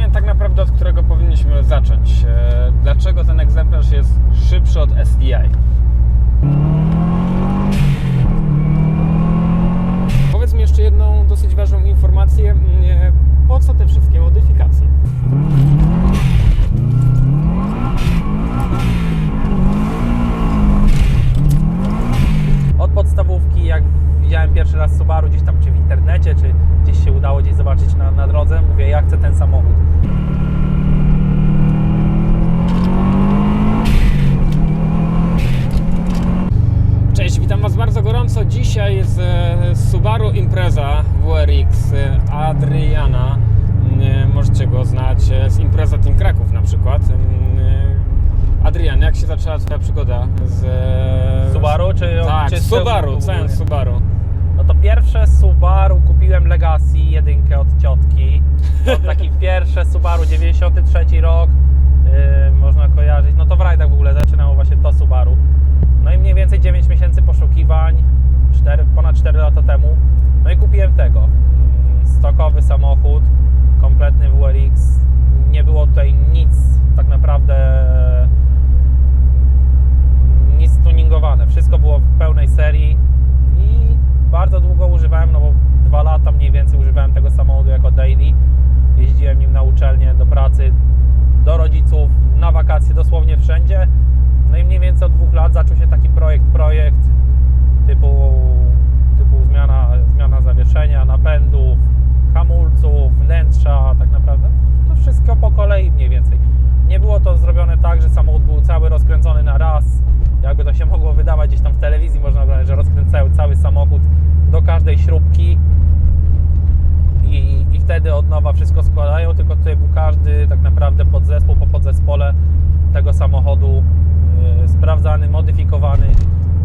pytanie tak naprawdę, od którego powinniśmy zacząć. E, Dlaczego ten egzemplarz jest szybszy od SDI? Powiedz mi jeszcze jedną dosyć ważną informację. E, Po co te wszystkie modyfikacje? Od podstawówki, jak widziałem pierwszy raz Subaru gdzieś tam, czy w internecie, czy gdzieś się udało gdzieś zobaczyć na, na drodze, mówię, ja chcę ten samochód. Cześć, witam Was bardzo gorąco. Dzisiaj z Subaru Impreza WRX e, Adriana. E, Możecie go znać e, z Impreza Team Kraków na przykład. Adrian, jak się zaczęła Twoja przygoda z... Subaru, czy- Tak, czy Subaru, całym Subaru. Pierwsze Subaru kupiłem Legacy, jedynkę od ciotki. To taki pierwsze Subaru, 93 rok, yy, można kojarzyć. No to w rajdach w ogóle zaczynało właśnie to Subaru. No i mniej więcej 9 miesięcy poszukiwań, 4, ponad 4 lata temu. No i kupiłem tego. Mm, Stokowy samochód, kompletny WRX. Nie było tutaj nic tak naprawdę nic tuningowane. Wszystko było w pełnej serii i wszędzie. No i mniej więcej od dwóch lat zaczął się taki projekt, projekt typu, typu zmiana, zmiana zawieszenia, napędów, hamulców, wnętrza, tak naprawdę to wszystko po kolei mniej więcej. Nie było to zrobione tak, że samochód był cały rozkręcony na raz, jakby to się mogło wydawać gdzieś tam w telewizji, można oglądać, że rozkręcały cały samochód do każdej śrubki i, i wtedy od nowa wszystko składają, tylko tutaj był każdy tak naprawdę podzespół po podzespole tego samochodu yy, sprawdzany, modyfikowany.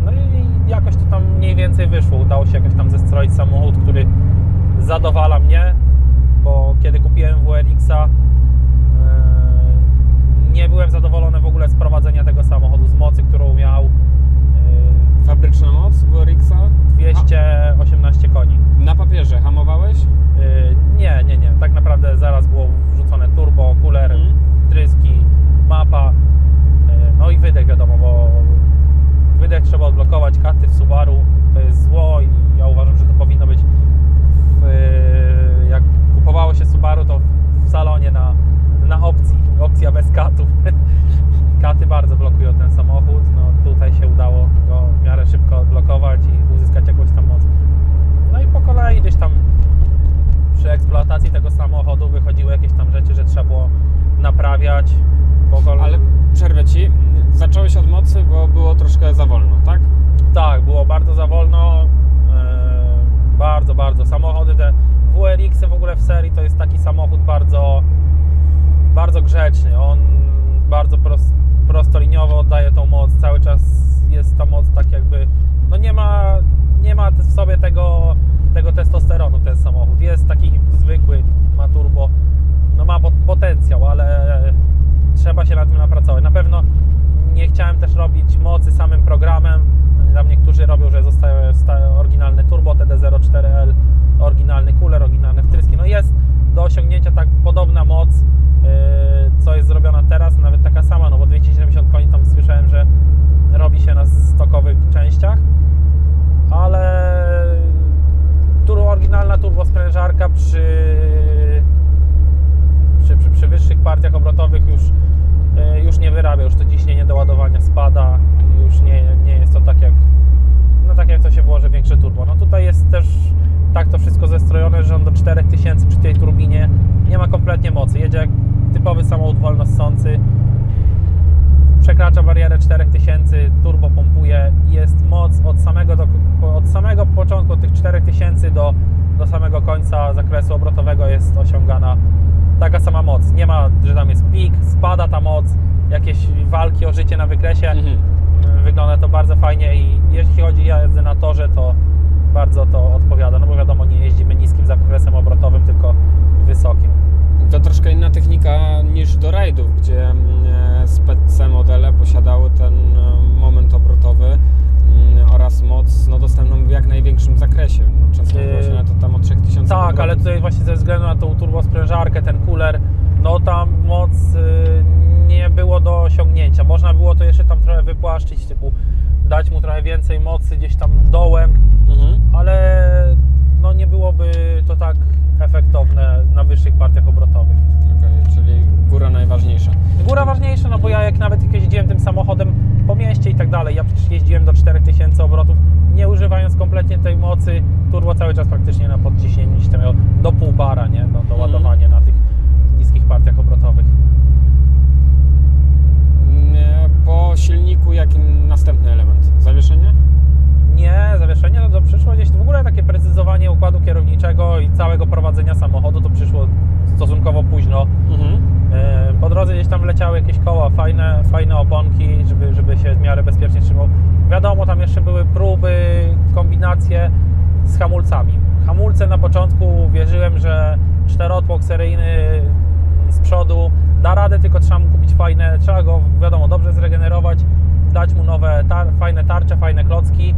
No i jakoś to tam mniej więcej wyszło. Udało się jakoś tam zestroić samochód, który zadowala mnie, bo kiedy kupiłem WRX-a yy, nie byłem zadowolony w ogóle z prowadzenia tego samochodu, z mocy, którą miał. Yy, Fabryczna moc WRX-a? 218 koni. Na papierze hamowałeś? Yy, nie, nie, nie. Tak naprawdę zaraz było wrzucone turbo, cooler, Mhm. tryski, mapa. No i wydech wiadomo, bo wydech trzeba odblokować, katy w Subaru to jest zło i ja uważam, że to powinno być w, yy, jak kupowało się Subaru, to w salonie na, na opcji, opcja bez katów. Katy bardzo blokują ten samochód, no tutaj się udało go w miarę szybko odblokować i uzyskać jakąś tam moc. No i po kolei gdzieś tam przy eksploatacji tego samochodu wychodziły jakieś tam rzeczy, że trzeba było naprawiać. Po kolei... Ale przerwę Ci. Zacząłeś od mocy, bo było troszkę za wolno, tak? Tak, było bardzo za wolno. e, bardzo, bardzo. Samochody te WRX -y w ogóle w serii to jest taki samochód bardzo, bardzo grzeczny. On bardzo pros, prostoliniowo oddaje tą moc. Cały czas jest ta moc tak jakby. No nie ma, nie ma w sobie tego, tego testosteronu ten samochód. Jest taki zwykły, ma turbo, no ma pot- potencjał, ale trzeba się nad tym napracować. Na pewno nie chciałem też robić mocy samym programem. Tam niektórzy robią, że zostaje sta- oryginalny turbo TD04L, oryginalny cooler, oryginalne wtryski. No jest do osiągnięcia tak podobna moc, yy, co jest zrobiona teraz, nawet taka sama, no bo 270 koni tam słyszałem, że robi się na stokowych częściach, ale turbo, oryginalna turbosprężarka przy przy, przy, przy wyższych partiach obrotowych już, e, już nie wyrabia, już to ciśnienie do ładowania spada, już nie, nie jest to tak jak, no tak jak to się włoży większe turbo. No tutaj jest też tak to wszystko zestrojone, że on do 4000 przy tej turbinie nie ma kompletnie mocy. Jedzie jak typowy samochód wolnossący, przekracza barierę 4000, turbo pompuje i jest moc od samego, do, od samego początku tych 4000 do, do samego końca zakresu obrotowego jest osiągana taka sama moc. Nie ma, że tam jest pik, spada ta moc, jakieś walki o życie na wykresie. Mhm. Wygląda to bardzo fajnie i jeśli chodzi o jazdę na torze, to bardzo to odpowiada. No bo wiadomo, nie jeździmy niskim zakresem obrotowym, tylko wysokim. To troszkę inna technika niż do rajdów, gdzie mm, e, spec modele posiadały ten e, moment obrotowy mm, oraz moc no, dostępną w jak największym zakresie. No, często Yy, się na to tam o 3000 Tak, ale tutaj właśnie ze względu na tą turbosprężarkę, ten cooler, no tam moc y, nie było do osiągnięcia. Można było to jeszcze tam trochę wypłaszczyć, typu dać mu trochę więcej mocy gdzieś tam dołem, Mhm. ale no nie byłoby to tak efektowne na wyższych partiach obrotowych. Okej, czyli góra najważniejsza. Góra ważniejsza, no bo ja jak nawet jeździłem tym samochodem po mieście i tak dalej, ja przecież jeździłem do 4000 obrotów, nie używając kompletnie tej mocy, turbo cały czas praktycznie na podciśnieniu gdzieś tam miał do pół bara, nie? Do, do Mhm. ładowania na tych niskich partiach obrotowych. Po silniku jaki następny element? Zawieszenie? Nie, zawieszenie no to przyszło gdzieś, w ogóle takie precyzowanie układu kierowniczego i całego prowadzenia samochodu to przyszło stosunkowo późno. Mhm. E, Po drodze gdzieś tam leciały jakieś koła, fajne, fajne oponki, żeby, żeby się w miarę bezpiecznie trzymał. Wiadomo, tam jeszcze były próby, kombinacje z hamulcami. Hamulce na początku wierzyłem, że czterotłok seryjny z przodu da radę, tylko trzeba mu kupić fajne, trzeba go wiadomo dobrze zregenerować, dać mu nowe, tar- fajne tarcze, fajne klocki.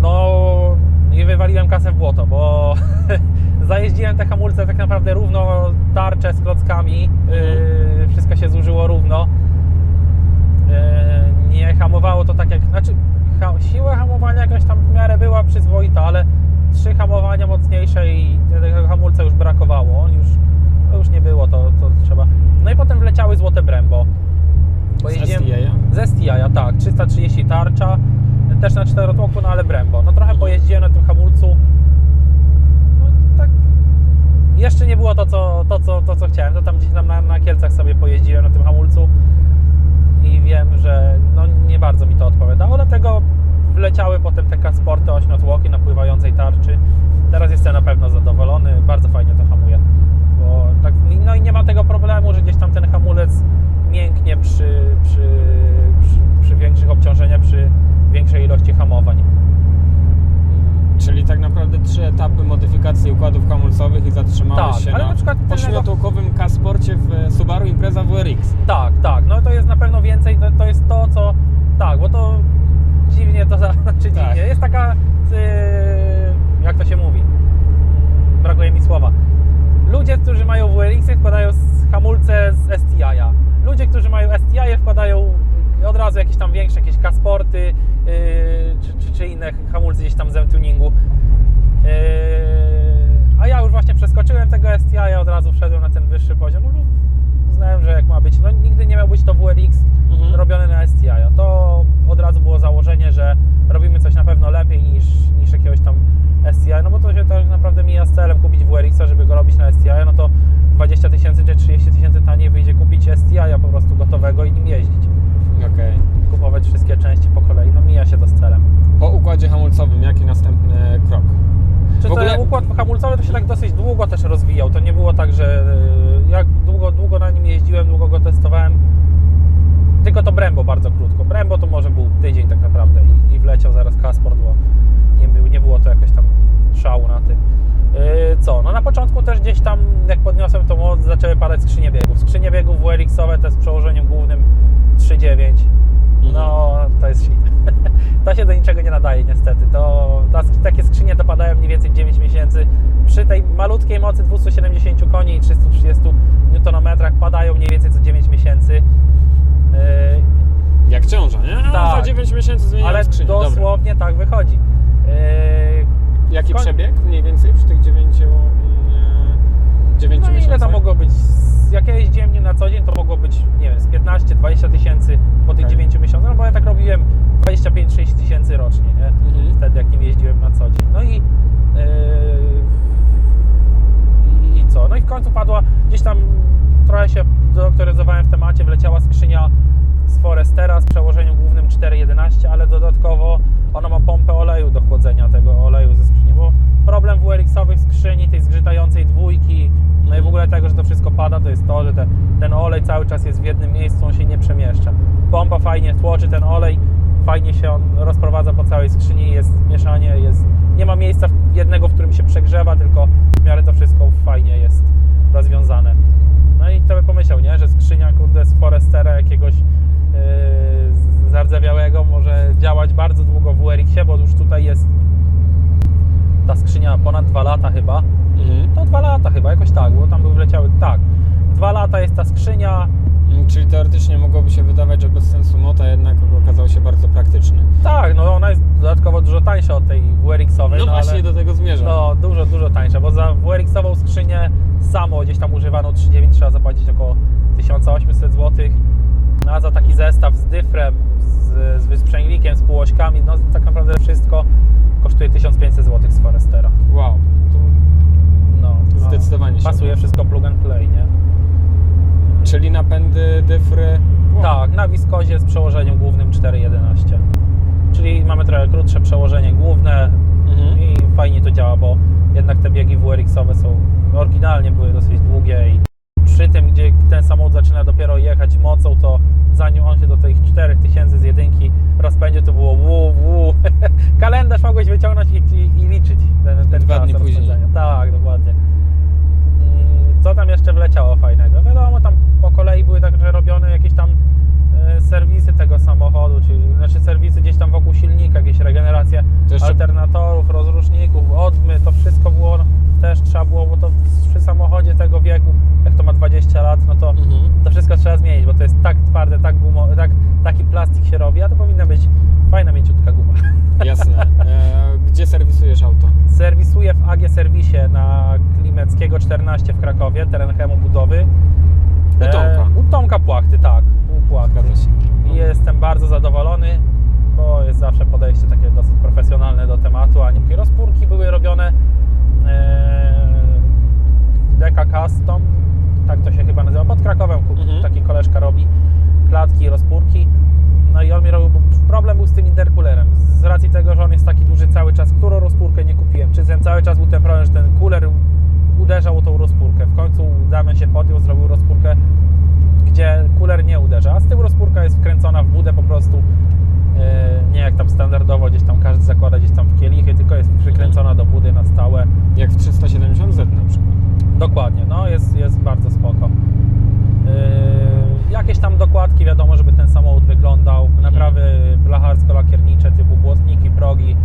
No i wywaliłem kasę w błoto, bo zajeździłem te hamulce tak naprawdę równo tarcze z klockami. Yy, wszystko się zużyło równo. Yy, nie hamowało to tak jak. Znaczy, ha, siła hamowania jakaś tam w miarę była przyzwoita, ale trzy hamowania mocniejsze i tego hamulca już brakowało. Już, to już nie było to, to trzeba. No i potem wleciały złote Brembo. Z STA? Z STI, tak. 330 tarcza, też na czterotłoku, no ale Brembo. No trochę pojeździłem na tym hamulcu. Jeszcze nie było to, co, to, co, to, co chciałem. To tam gdzieś tam na, na Kielcach sobie pojeździłem na tym hamulcu i wiem, że no nie bardzo mi to odpowiadało, dlatego wleciały potem te kasporty ośmiotłoki na pływającej tarczy. Teraz jestem na pewno zadowolony, bardzo fajnie to hamuje. Bo tak, no i nie ma tego problemu, że gdzieś tam ten hamulec mięknie przy, przy, przy, przy większych obciążeniach, przy większej ilości hamowań. Czyli tak naprawdę trzy etapy modyfikacji układów hamulcowych i zatrzymałeś Tak, się ale na, na przykład ośmiotłokowym K-Sporcie w e, Subaru Impreza WRX. Tak, tak, no to jest na pewno więcej, to, to jest to, co, tak, bo to dziwnie to, znaczy Tak. dziwnie, jest taka, yy, jak to się mówi, brakuje mi słowa. Ludzie, którzy mają WRX-y wkładają hamulce z STI-a. Ludzie, którzy mają STI wkładają od razu jakieś tam większe, jakieś kasporty yy, czy, czy, czy inne hamulce gdzieś tam z M-tuningu. Yy, a ja już właśnie przeskoczyłem tego STI, od razu wszedłem na ten wyższy poziom. No, uznałem, że jak ma być, no nigdy nie miał być to WRX Mhm. robione na STI. To od razu było założenie, że robimy coś na pewno lepiej niż, niż jakiegoś tam STI, no bo to się tak naprawdę mija z celem kupić WRX-a, żeby go robić na STI, no to 20 tysięcy czy 30 tysięcy taniej wyjdzie kupić STI-a po prostu gotowego i nim jeździć. Okej. Kupować wszystkie części po kolei, no mija się to z celem. Po układzie hamulcowym jaki następny krok? Czy W ogóle- ten układ hamulcowy to się tak dosyć długo też rozwijał. To nie było tak, że y, jak długo, długo na nim jeździłem, długo go testowałem. Tylko to Brembo bardzo krótko. Brembo to może był tydzień tak naprawdę i, i wleciał zaraz Kasport, bo nie, był, nie było to jakoś tam szału na tym. Yy, co? No na początku też gdzieś tam, jak podniosłem to moc, zaczęły padać skrzynie biegów. Skrzynie biegów WRX-owe te z przełożeniem głównym 3.9. No, to jest shit. to się do niczego nie nadaje niestety. To, ta, takie skrzynie dopadają mniej więcej 9 miesięcy. Przy tej malutkiej mocy 270 koni i 330 Nm padają mniej więcej co 9 miesięcy. Yy, Jak ciąża, nie? Tak. Za 9 miesięcy zmieniam ale skrzynię. Dobra. dosłownie tak wychodzi. Yy, Jaki koń- przebieg mniej więcej przy tych 9, 9 No i ile to mogło być? Jak ja jeździłem nim na co dzień, to mogło być, nie wiem, z 15-20 tysięcy po tych Okej. 9 miesiącach, no bo ja tak robiłem 25-30 tysięcy rocznie, nie? Mhm. Wtedy, jak nim jeździłem na co dzień. No i, yy, i co? No i w końcu padła, gdzieś tam trochę się doktoryzowałem w temacie, wleciała skrzynia z Forestera z przełożeniem głównym 4.11, ale dodatkowo ona ma pompę oleju do chłodzenia tego oleju ze skrzyni, bo problem WRX-owych skrzyni, tej zgrzytającej dwójki, no i w ogóle tego, że to wszystko pada, to jest to, że te, ten olej cały czas jest w jednym miejscu, on się nie przemieszcza. Pompa fajnie tłoczy ten olej, fajnie się on rozprowadza po całej skrzyni, jest mieszanie, jest, nie ma miejsca jednego, w którym się przegrzewa, tylko w miarę to wszystko fajnie jest rozwiązane. No i to by pomyślał, nie, że skrzynia kurde z Forestera jakiegoś yy, zardzewiałego może działać bardzo długo w WRX-ie, bo już tutaj jest ta skrzynia ponad 2 lata chyba. Mhm. To 2 lata chyba, jakoś tak, bo tam był wleciały, tak, teoretycznie mogłoby się wydawać, że bez sensu mota jednak okazał się bardzo praktyczny. Tak, no ona jest dodatkowo dużo tańsza od tej WRX-owej. No, no właśnie ale... do tego zmierzam. No, dużo, dużo tańsza, bo za WRX-ową skrzynię samo gdzieś tam używaną 3.9 trzeba zapłacić około 1800 zł. No, a za taki zestaw z dyfrem, z, z wysprzęglikiem, z półośkami, no tak naprawdę wszystko kosztuje 1500 zł z Forestera. Wow. To, No, no, Zdecydowanie się Pasuje wszystko plug and play, nie? czyli napędy, dyfry. Wow. Tak, na wiskozie z przełożeniem głównym 4.11. Czyli mamy trochę krótsze przełożenie główne, Mhm. i fajnie to działa, bo jednak te biegi WRX-owe są oryginalnie były dosyć długie i przy tym, gdzie ten samochód zaczyna dopiero jechać mocą, to zanim on się do tych 4000 z jedynki rozpędził, to było wu, wu. Kalendarz mogłeś wyciągnąć i, i, i liczyć ten, ten Dwa czas dni później. Tak, dokładnie. Mm, Co tam jeszcze wleciało fajnego? Wiadomo, tam po kolei były także robione jakieś tam e, serwisy tego samochodu, czyli znaczy serwisy gdzieś tam wokół silnika, jakieś regeneracje jeszcze- alternatorów, rozruszników, odmy, to wszystko było też trzeba było, bo to przy samochodzie tego wieku, jak to ma 20 lat, no to Mhm. to wszystko trzeba zmienić, bo to jest tak twarde, tak gumowe, tak, taki plastik się robi, a to powinna być fajna, mięciutka guma. Jasne. E, gdzie serwisujesz auto? Serwisuję w AG Serwisie na Klimeckiego 14 w Krakowie, teren chemu budowy. U Tomka. u Tomka Płachty, tak, u Płachty. I jestem bardzo zadowolony, bo jest zawsze podejście takie dosyć profesjonalne do tematu, a nie rozpórki były robione e, Deka Custom, tak to się chyba nazywa, pod Krakowem Mhm. taki koleżka robi klatki, rozpórki. No i on mi robił, problem był z tym interkulerem, z racji tego, że on jest taki duży cały czas, którą rozpórkę nie kupiłem, czy ten cały czas był ten problem, że ten kuler uderzał o tą rozpórkę. W końcu Damian się podjął, zrobił rozpórkę gdzie kuler nie uderza, a z tyłu rozpórka jest wkręcona w budę po prostu, yy, nie jak tam standardowo gdzieś tam każdy zakłada gdzieś tam w kielichy, tylko jest przykręcona do budy na stałe. Jak w 370Z na przykład. Dokładnie, no jest, jest bardzo spoko. Yy, jakieś tam dokładki, wiadomo, żeby ten samochód wyglądał, naprawy blacharsko-lakiernicze typu błotniki, progi,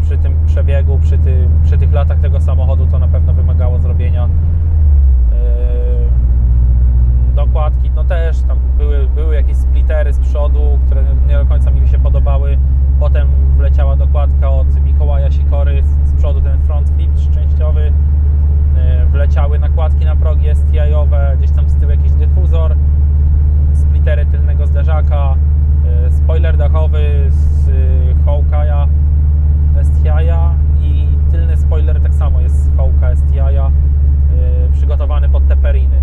przy tym przebiegu, przy, tym, przy tych latach tego samochodu to na pewno wymagało zrobienia. Yy, dokładki, no też tam były, były jakieś splittery z przodu, które nie do końca mi się podobały. Potem wleciała dokładka od Mikołaja Sikory z przodu ten front flip częściowy. Yy, Wleciały nakładki na progi STI-owe, gdzieś tam z tyłu jakiś dyfuzor, splittery tylnego zderzaka, yy, spoiler dachowy z yy, Hawkeye'a STI-a i tylny spoiler tak samo jest z Hawke'a STI-a yy, przygotowany pod te periny.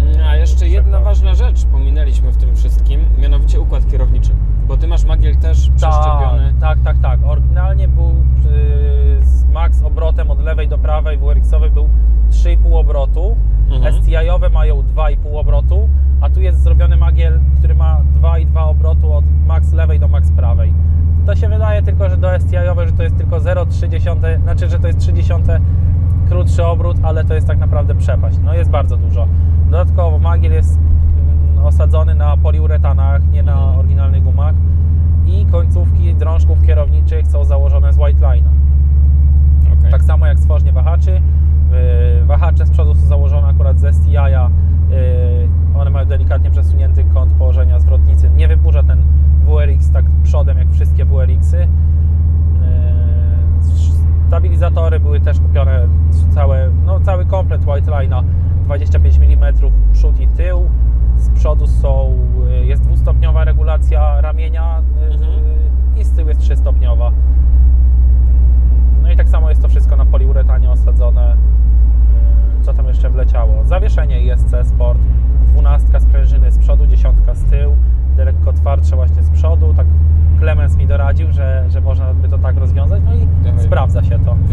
Mm, A jeszcze jedna Przekład. ważna rzecz pominęliśmy w tym wszystkim, mianowicie układ kierowniczy. Bo ty masz magiel też przeszczepiony. Tak, tak, tak. Oryginalnie był yy, z max obrotem od prawej, WRX-owy był 3,5 obrotu, Mhm. STI-owe mają 2,5 obrotu, a tu jest zrobiony magiel, który ma 2,2 obrotu od max lewej do max prawej. To się wydaje tylko, że do STI-owe, że to jest tylko 0,3, znaczy, że to jest 30 krótszy obrót, ale to jest tak naprawdę przepaść. No jest bardzo dużo. Dodatkowo magiel jest mm, osadzony na poliuretanach, nie na Mhm. oryginalnych gumach i końcówki drążków kierowniczych są założone z white line'a. Okej. Tak samo jak stworznie wahaczy. Yy, Wahacze z przodu są założone akurat ze STI-a. Yy, One mają delikatnie przesunięty kąt położenia zwrotnicy. Nie wyburza ten WRX tak przodem jak wszystkie WRX-y. Yy, Stabilizatory były też kupione całe, no, cały komplet White Line'a 25 mm przód i tył. Z przodu są, jest dwustopniowa regulacja ramienia Mhm. i z tyłu jest trzystopniowa. I tak samo jest to wszystko na poliuretanie osadzone. Yy, Co tam jeszcze wleciało? Zawieszenie ISC Sport, 12 sprężyny z przodu, 10 z tyłu, lekko twardsze właśnie z przodu. Tak Clemens mi doradził, że, że można by to tak rozwiązać, no i Dawaj. sprawdza się to.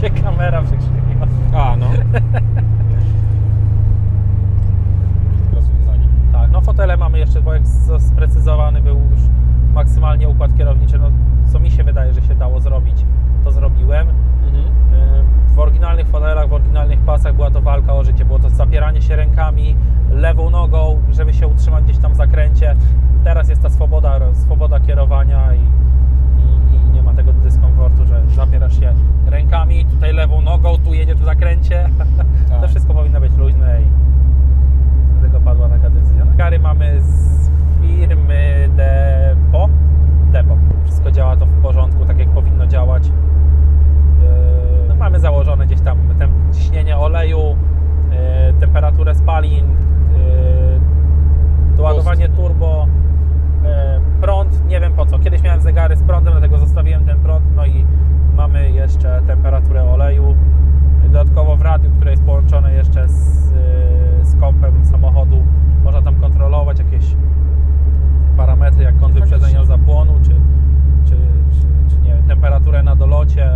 Się kamera przekrzywiła. A, no. Rozwiązanie. Tak, no fotele mamy jeszcze, bo jak sprecyzowany był już maksymalnie układ kierowniczy, no co mi się wydaje, że się dało zrobić, to zrobiłem. Mhm. W oryginalnych fotelach, w oryginalnych pasach była to walka o życie. Było to zapieranie się rękami, lewą nogą, żeby się utrzymać gdzieś tam w zakręcie. Teraz jest ta swoboda, swoboda i, i, i nie ma tego dyskomfortu, że zapierasz się rękami, tutaj lewą lewą nogą, tu jedzie, tu zakręcie. Tak. To wszystko powinno być luźne i dlatego padła taka decyzja. No, Kary mamy z firmy Depo. Depo. Wszystko działa to w porządku, tak jak powinno działać. Yy, No, mamy założone gdzieś tam tem- ciśnienie oleju, yy, temperaturę spalin, yy, doładowanie turbo, yy, prąd, nie wiem po co. Kiedyś miałem zegary z prądem, dlatego zostawiłem ten prąd, no i mamy jeszcze temperaturę oleju. Dodatkowo w radiu, które jest połączone jeszcze z, yy, z kompem samochodu, można tam kontrolować jakieś parametry, jak kąt Faktycznie. wyprzedzenia zapłonu, czy, czy, czy, czy nie wiem, temperaturę na dolocie.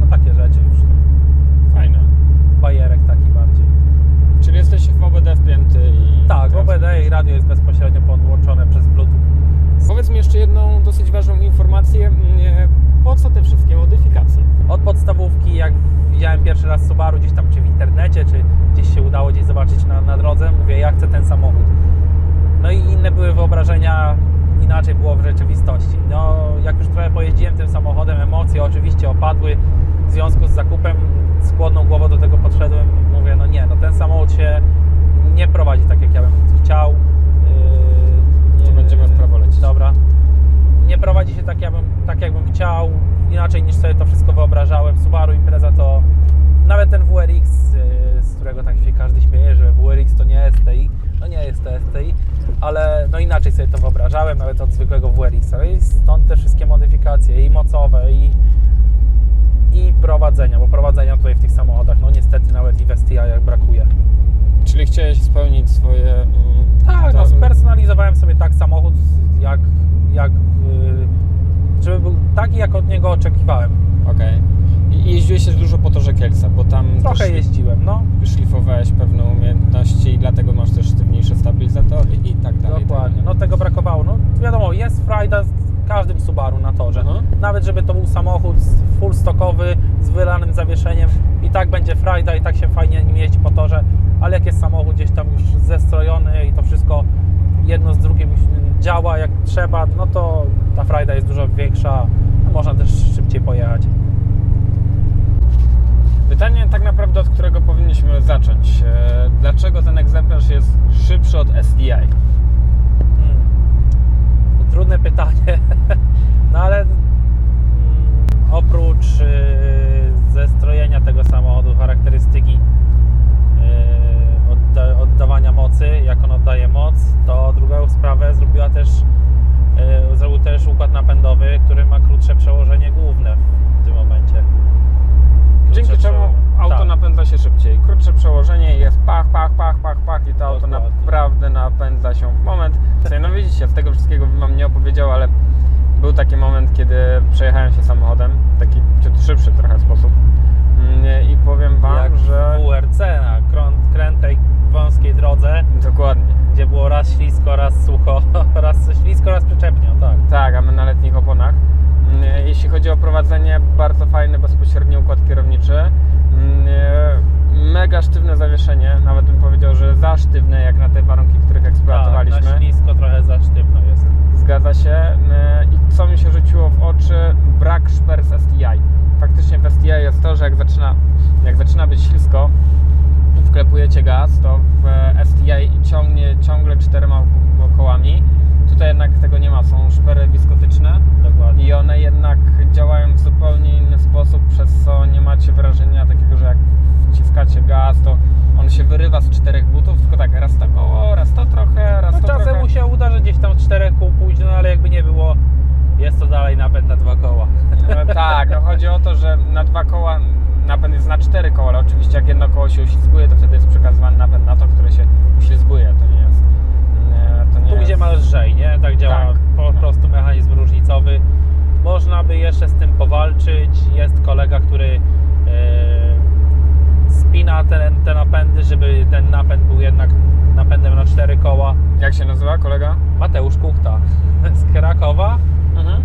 No takie rzeczy już. tam. Fajne. Bajerek taki bardziej. Czyli jesteś w OBD wpięty i... Tak, teraz- OBD i radio jest bezpośrednio podłączone przez Bluetooth. Powiedz mi jeszcze jedną dosyć ważną informację. Mm, Po co te wszystkie modyfikacje? Od podstawówki, jak widziałem pierwszy raz Subaru gdzieś tam, czy w internecie, czy gdzieś się udało gdzieś zobaczyć na, na drodze, mówię, ja chcę ten samochód. No i inne były wyobrażenia, inaczej było w rzeczywistości. No, jak już trochę pojeździłem tym samochodem, emocje oczywiście opadły w związku z zakupem. Z chłodną głową do tego podszedłem, mówię, no nie, no ten samochód się nie prowadzi tak, jak ja bym chciał. Yy, To nie- będziemy w prawo lecieć. Dobra. Nie prowadzi się tak, jakbym, tak jakbym chciał, inaczej niż sobie to wszystko wyobrażałem. Subaru Impreza to nawet ten WRX, yy, z którego tak się każdy śmieje, że WRX to nie STI, no nie jest to STI, ale no inaczej sobie to wyobrażałem, nawet od zwykłego WRX-a. I stąd te wszystkie modyfikacje i mocowe, i, i prowadzenia, bo prowadzenia tutaj w tych samochodach, no niestety nawet i w STI-ach brakuje. Czyli chciałeś spełnić swoje... mm, Tak, to- no spersonalizowałem sobie tak samochód, jak, jak yy, żeby był taki, jak od niego oczekiwałem. Okej. I jeździłeś też dużo po torze Kielca, bo tam Trochę jeździłem, no. szlifowałeś pewne umiejętności i dlatego masz też sztywniejsze stabilizatory i tak dalej. i tak Dokładnie. No tego brakowało. No wiadomo, jest frajda z każdym Subaru na torze. Aha. Nawet żeby to był samochód full stockowy z wylanym zawieszeniem i tak będzie frajda i tak się fajnie nim jeździ po torze, ale jak jest samochód gdzieś tam już zestrojony i to wszystko jedno z drugim działa jak trzeba, no to ta frajda jest dużo większa, można też szybciej pojechać. Pytanie tak naprawdę, od którego powinniśmy zacząć. E, Dlaczego ten egzemplarz jest szybszy od SDI? Trudne pytanie, no ale mm, oprócz y, zestrojenia tego samochodu, charakterystyki y, odda, oddawania mocy, jak on oddaje moc, to drugą sprawę zrobiła też, y, zrobił też układ napędowy, który ma krótsze przełożenie główne w tym momencie. Krótsze Dzięki czemu auto tak. napędza się szybciej. Krótsze przełożenie jest pach, pach, pach, pach, pach i to auto Dokładnie. naprawdę napędza się w moment. No widzicie, z tego wszystkiego bym wam nie opowiedział, ale był taki moment, kiedy przejechałem się samochodem, taki ciut szybszy trochę sposób. Mm, I powiem wam, jak że... w WRC na krętej, wąskiej drodze, Dokładnie. gdzie było raz ślisko, raz sucho, raz ślisko, raz przyczepnie, o tak. Tak, a my na letnich oponach. Mm, Jeśli chodzi o prowadzenie, bardzo fajny, bezpośredni układ kierowniczy. Mm, Mega sztywne zawieszenie, nawet bym powiedział, że za sztywne jak na te warunki, których eksploatowaliśmy. Tak, na ślisko trochę za sztywno jest. Zgadza się. Mm, I co mi się rzuciło w oczy? Brak szper z STI. Faktycznie w STI jest to, że jak zaczyna, jak zaczyna być ślisko, wklepujecie gaz, to w STI ciągnie ciągle czterema kołami. Tutaj jednak tego nie ma, są szpery wiskotyczne Dokładnie. i one jednak działają w zupełnie inny sposób, przez co nie macie wrażenia takiego, że jak wciskacie gaz, to on się wyrywa z czterech butów, tylko tak raz to koło, raz to trochę, raz No to czasem trochę. mu się uda, że gdzieś tam czterech kół pójdzie, no ale jakby nie było, jest to dalej napęd na dwa koła. No, tak, no chodzi o to, że na dwa koła napęd jest na cztery koła, ale oczywiście jak jedno koło się uślizguje, to wtedy jest przekazywany napęd na to, które się uślizguje. To nie gdzie ma lżej, nie? Tak działa Tak. po prostu mechanizm różnicowy. Można by jeszcze z tym powalczyć. Jest kolega, który e, spina te, te napędy, żeby ten napęd był jednak napędem na cztery koła. Jak się nazywa kolega? Mateusz Kuchta z Krakowa. Mhm.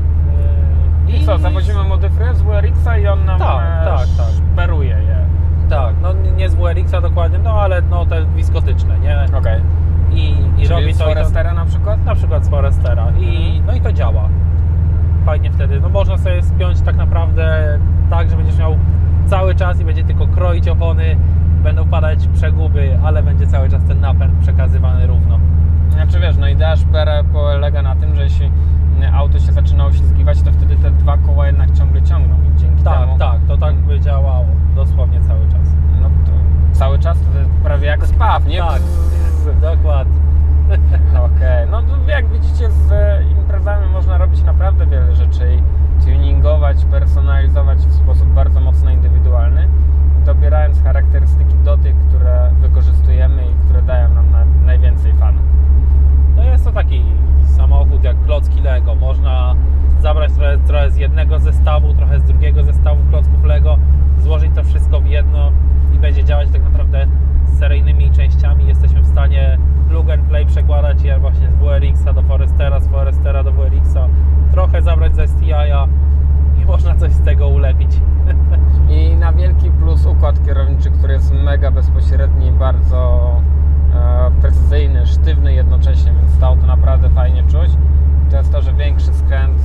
E, I co, zawozimy modyfry z WRX-a i on nam Tak, e, tak, tak. szperuje je. Tak, no nie z WRX-a dokładnie, no ale no te wiskotyczne, nie? Okej. I, i robi to, Forestera na przykład? na przykład z Forestera i, Mhm. no i to działa. Fajnie wtedy, no można sobie spiąć tak naprawdę czas i będzie tylko kroić opony, będą padać przeguby, ale będzie cały czas ten napęd przekazywany równo. Znaczy wiesz, no idea Szpera polega na tym, że jeśli auto się zaczyna uślizgiwać, to wtedy te dwa koła jednak ciągle ciągną i dzięki Tak, temu... tak, to tak by działało dosłownie cały czas. No to cały czas to prawie jak spaw, nie? Tak, Dokładnie. Okej, no to jak widzicie z imprezami można robić naprawdę wiele rzeczy i tuningować, personalizować w sposób bardzo mocno indywidualny, dobierając charakterystyki do tych, które wykorzystujemy i które dają nam na, najwięcej fanu. No jest to taki samochód jak klocki Lego. Można zabrać trochę, trochę z jednego zestawu, trochę z drugiego zestawu klocków Lego, złożyć to wszystko w jedno i będzie działać tak naprawdę z seryjnymi częściami. Jesteśmy w stanie plug and play przekładać je właśnie z WRX-a do Forestera, z Forestera do WRX-a, trochę zabrać ze STI-a i można coś z tego ulepić. I na wielki plus układ kierowniczy, który jest mega bezpośredni, bardzo e, precyzyjny, sztywny jednocześnie, więc to naprawdę fajnie czuć. To jest to, że większy skręt,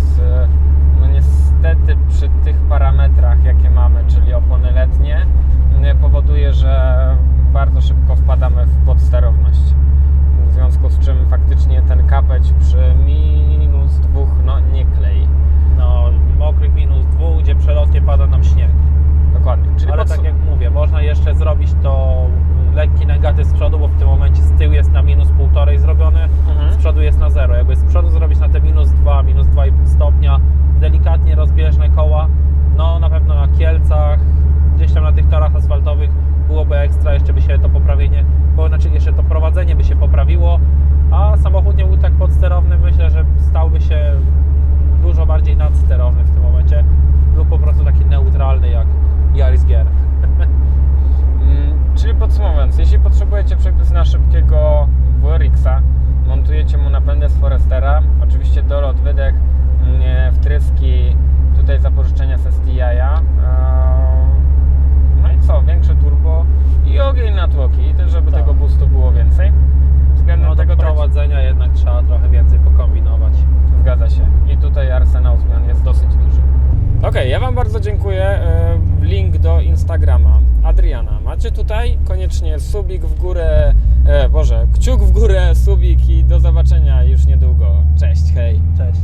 no niestety przy tych parametrach, jakie mamy, czyli opony letnie, powoduje, że bardzo szybko wpadamy w podsterowność. W związku z czym faktycznie ten kapeć przy minus dwóch no nie klei. No, mokrych minus dwóch, gdzie przelotnie pada nam śnieg. Dokładnie. Czyli Ale tak jak mówię, można jeszcze zrobić to lekki negatyw z przodu, bo w tym momencie z tyłu jest na minus półtorej zrobiony, Mhm. z przodu jest na zero. Jakby z przodu zrobić na te minus 2, minus 2,5 stopnia, delikatnie rozbieżne koła, no na pewno na Kielcach, gdzieś tam na tych torach asfaltowych byłoby ekstra, jeszcze by się to poprawienie, bo znaczy jeszcze to prowadzenie by się poprawiło, a samochód nie był tak podsterowny, myślę, że stałby się dużo bardziej nadsterowny w tym momencie lub po prostu taki neutralny jak Yaris Gier. Mm, Czyli podsumowując, jeśli potrzebujecie przepis na szybkiego WRX-a, montujecie mu napędy z Forestera, oczywiście dolot, wydech, mm, wtryski, tutaj zapożyczenia z STI-a, no i co, większe turbo i ogień na tłoki, i też żeby Tak. tego boostu było więcej. Względem No do tego traci- prowadzenia jednak trzeba trochę więcej pokombinować. Zgadza się. I tutaj arsenał zmian jest dosyć duży. Okej, ja Wam bardzo dziękuję. E, Link do Instagrama Adriana macie tutaj. Koniecznie subik w górę, e, Boże, kciuk w górę, subik i do zobaczenia już niedługo. Cześć, hej. Cześć.